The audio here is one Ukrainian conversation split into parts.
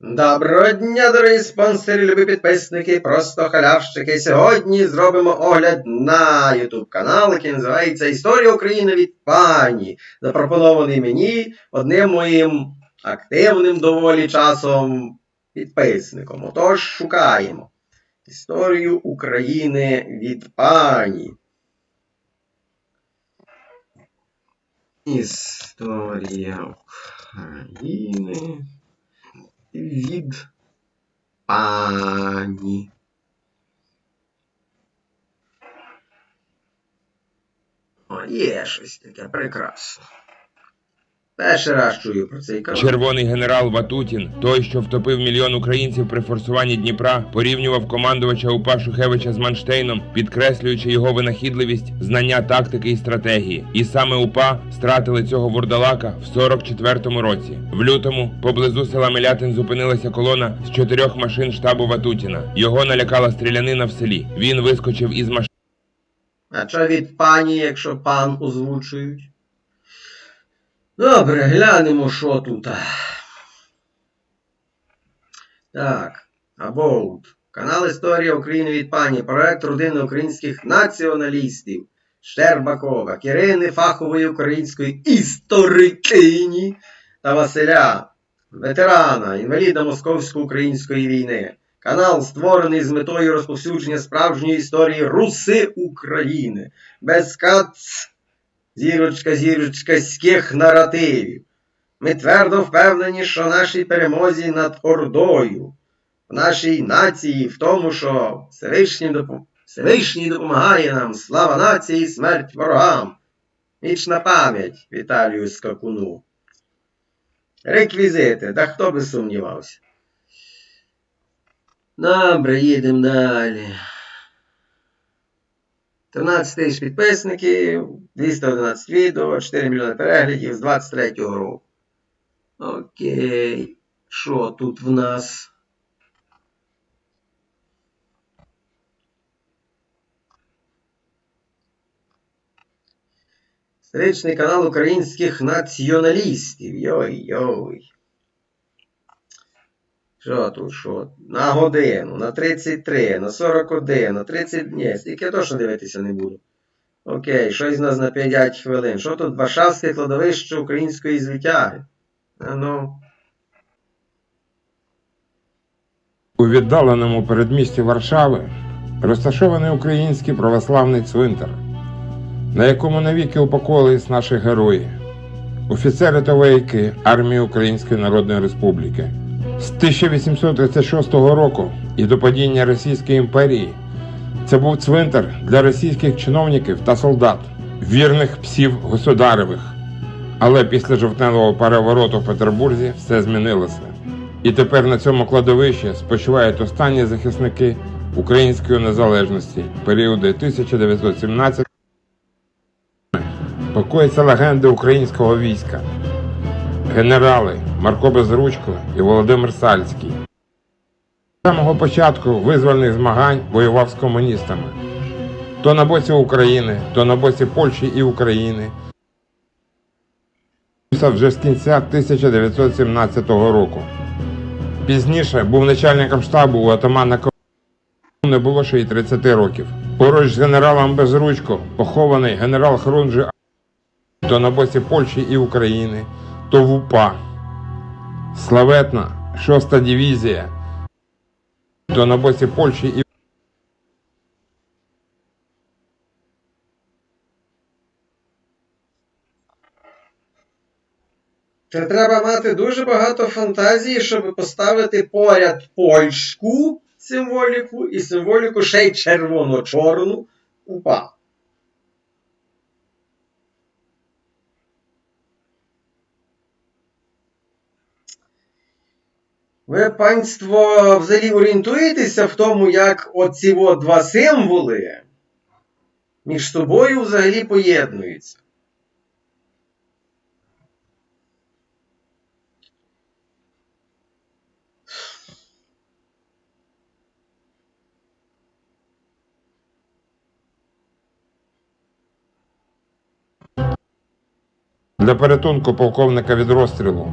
Доброго дня, дорогі спонсори, любі підписники, просто халявщики. Сьогодні зробимо огляд на YouTube канал, який називається Історія України від пані, запропонований мені одним моїм активним доволі часом підписником. Отож, шукаємо Історію України від пані. Історія України від пані. О, є щось таке прекрасно. Перший раз чую про цей канал. Червоний генерал Ватутін, той, що втопив мільйон українців при форсуванні Дніпра, порівнював командувача УПА Шухевича з Манштейном, підкреслюючи його винахідливість, знання тактики і стратегії. І саме УПА стратили цього вурдалака в 44-му році. В лютому поблизу села Мелятин зупинилася колона з чотирьох машин штабу Ватутіна. Його налякала стрілянина в селі. Він вискочив із машини. А що від пані, якщо пан озвучують? Добре, глянемо, що тут. Так, About. Канал Історія України від пані. Проект родини українських націоналістів. Щербакова, Кирини фахової української історикині та Василя, ветерана, інваліда Московсько-української війни. Канал створений з метою розповсюдження справжньої історії Руси України. Без кац, зірочка, зірочка, ских наративів. Ми твердо впевнені, що нашій перемозі над Ордою, в нашій нації, в тому, що Всевишній, допом... Допомагає нам, слава нації, смерть ворогам. Вічна пам'ять Віталію Скакуну. Реквізити, та хто би сумнівався. Добре, їдемо далі. 13 тисяч підписників, 211 відео, 4 мільйони переглядів з 23-го року. Окей. Що тут в нас? Стрічний канал українських націоналістів. Йой-йой. Що тут, що? На годину, на 33, на 41, на 30 днів. Стільки точно дивитися не буду. Окей, щось у нас на 5 хвилин. Що тут Варшавське кладовище української звитяги? Ну. У віддаленому передмісті Варшави розташований український православний цвинтар, на якому навіки упокоїлись наші герої, офіцери та вояки армії Української Народної Республіки. З 1836 року і до падіння Російської імперії це був цвинтар для російських чиновників та солдат, вірних псів государевих. Але після жовтневого перевороту в Петербурзі все змінилося. І тепер на цьому кладовищі спочивають останні захисники української незалежності періоду 1917 покоїться легенди українського війська. Генерали Марко Безручко і Володимир Сальський. З самого початку визвольних змагань воював з комуністами. То на боці України, то на боці Польщі і України. Вже з кінця 1917 року. Пізніше був начальником штабу у атамана не було ще й 30 років. Поруч з генералом Безручко похований генерал Хрунжий то на боці Польщі і України, то в Славетна 6-та дивізія, то на боці Польщі і Це треба мати дуже багато фантазії, щоб поставити поряд польську символіку і символіку ще й червоно-чорну упа. Ви, панство, взагалі орієнтуєтеся в тому, як оці от два символи між собою взагалі поєднуються? для порятунку полковника від розстрілу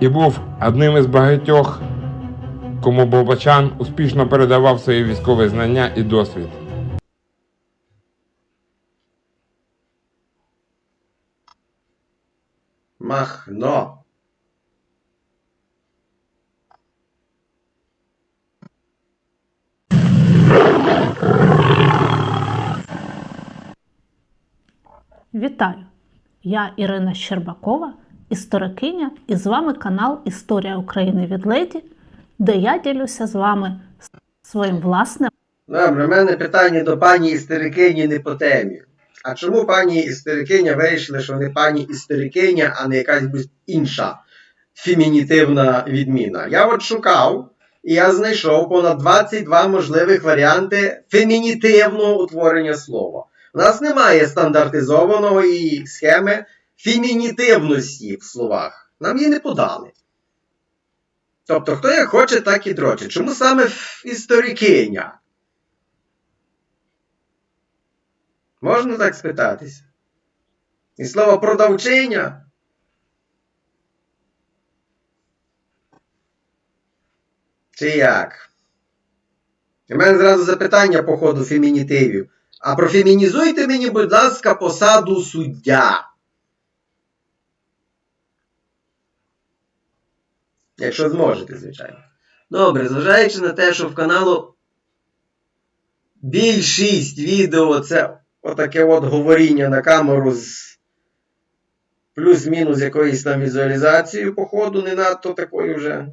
і був одним із багатьох кому Бобачан успішно передавав свої військові знання і досвід. Махно. Вітаю! Я Ірина Щербакова, історикиня, і з вами канал Історія України від Леді, де я ділюся з вами своїм власним Добре, в мене питання до пані істерикині не по темі. А чому пані істерикиня вирішили, що не пані істерикиня, а не якась інша фемінітивна відміна? Я от шукав, і я знайшов понад 22 можливих варіанти фемінітивного утворення слова. У нас немає стандартизованої схеми фемінітивності в словах. Нам її не подали. Тобто, хто як хоче, так і дроче. Чому саме історикиня? Можна так спитатися? І слово продавчиня. Чи як? У мене зразу запитання по ходу фемінітивів. А профемінізуйте мені, будь ласка, посаду суддя. Якщо зможете, звичайно. Добре, зважаючи на те, що в каналу більшість відео це отаке от говоріння на камеру з плюс-мінус якоюсь там візуалізацією, походу, не надто такою вже,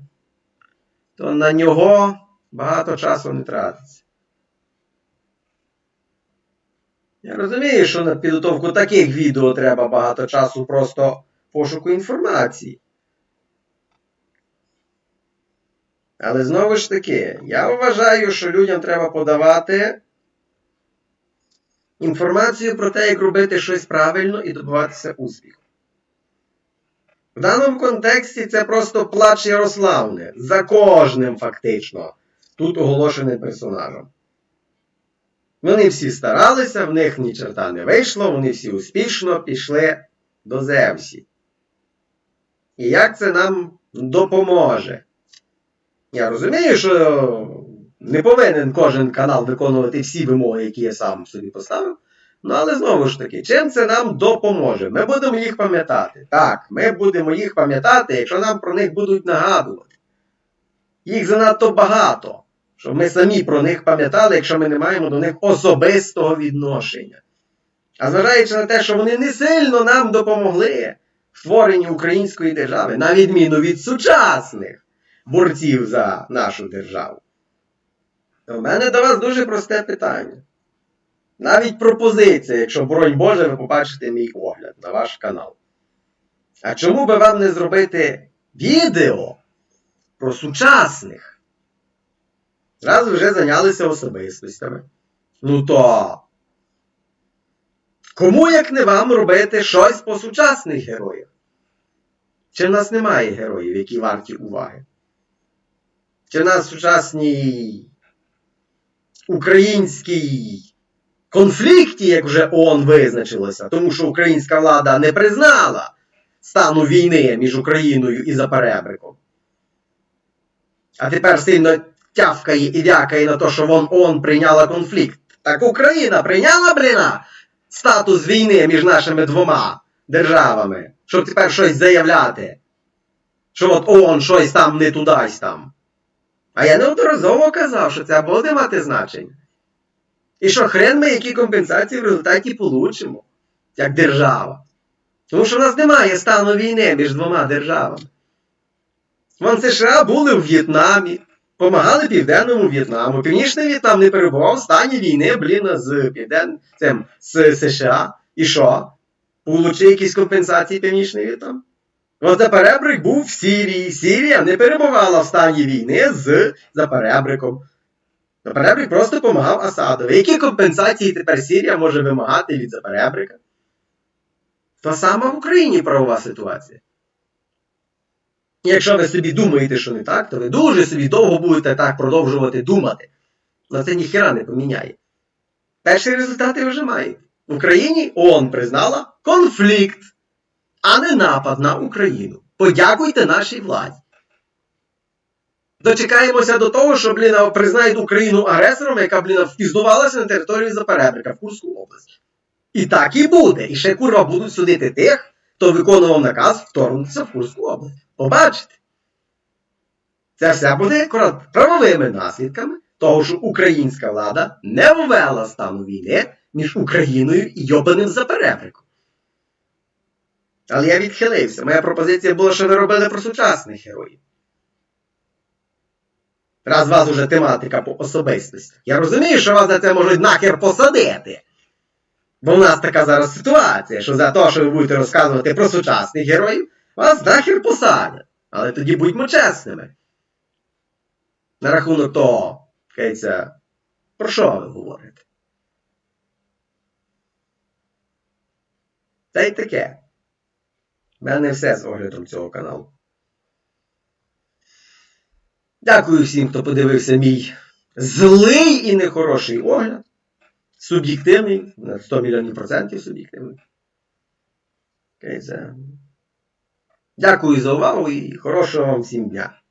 то на нього багато часу не тратиться. Я розумію, що на підготовку таких відео треба багато часу просто пошуку інформації. Але знову ж таки, я вважаю, що людям треба подавати інформацію про те, як робити щось правильно і добиватися успіху. В даному контексті це просто плач Ярославни за кожним фактично тут оголошеним персонажем. Вони всі старалися, в них ні черта не вийшло, вони всі успішно пішли до Зевсі. І як це нам допоможе? Я розумію, що не повинен кожен канал виконувати всі вимоги, які я сам собі поставив. Ну, але знову ж таки, чим це нам допоможе? Ми будемо їх пам'ятати. Так, ми будемо їх пам'ятати, якщо нам про них будуть нагадувати. Їх занадто багато, щоб ми самі про них пам'ятали, якщо ми не маємо до них особистого відношення. А зважаючи на те, що вони не сильно нам допомогли в створенні української держави, на відміну від сучасних борців за нашу державу. У мене до вас дуже просте питання. Навіть пропозиція, якщо, боронь Боже, ви побачите мій огляд на ваш канал. А чому би вам не зробити відео про сучасних? Раз вже зайнялися особистостями. Ну то. Кому як не вам робити щось по сучасних героях? Чи в нас немає героїв, які варті уваги? Чи в нас сучасній українській конфлікті, як вже ООН визначилося, тому що українська влада не признала стану війни між Україною і Заперебриком. А тепер сильно тявкає і вякає на те, що вон ООН прийняла конфлікт. Так Україна прийняла, бліна, статус війни між нашими двома державами, щоб тепер щось заявляти. Що от ООН щось там не тудась там. А я неодноразово казав, що це буде мати значення. І що хрен ми які компенсації в результаті получимо, як держава. Тому що в нас немає стану війни між двома державами. Вон США були в В'єтнамі, помагали Південному В'єтнаму. Північний В'єтнам не перебував в стані війни, блін, з Півден... з США. І що? Получив якісь компенсації Північний В'єтнам? От Заперебрик був в Сірії. Сірія не перебувала в стані війни з Заперебриком. Заперебрик просто допомагав Асадові. Які компенсації тепер Сірія може вимагати від Заперебрика? Та сама в Україні правова ситуація. Якщо ви собі думаєте, що не так, то ви дуже собі довго будете так продовжувати думати. Але це ніхіра не поміняє. Перші результати вже маєте. В Україні ООН признала конфлікт а не напад на Україну. Подякуйте нашій владі. дочекаємося до того, що, блін, признають Україну агресором, яка, блін, впіздувалася на території Заперебрика в Курську область. І так і буде. І ще курва будуть судити тих, хто виконував наказ вторгнутися в Курську область. Побачите. Це все буде правовими наслідками того, що українська влада не ввела стану війни між Україною і йобаним Заперебриком. Але я відхилився. Моя пропозиція була, що ви робили про сучасних героїв. Раз у вас уже тематика по особистості. Я розумію, що вас за це можуть нахер посадити. Бо в нас така зараз ситуація, що за те, що ви будете розказувати про сучасних героїв, вас нахер посадять. Але тоді будьмо чесними. На рахунок того, кажеться, про що ви говорите? Та й таке. У мене все з оглядом цього каналу. Дякую всім, хто подивився мій злий і нехороший огляд. Суб'єктивний, на 100 мільйонів процентів суб'єктивний. Дякую за увагу і хорошого вам всім дня.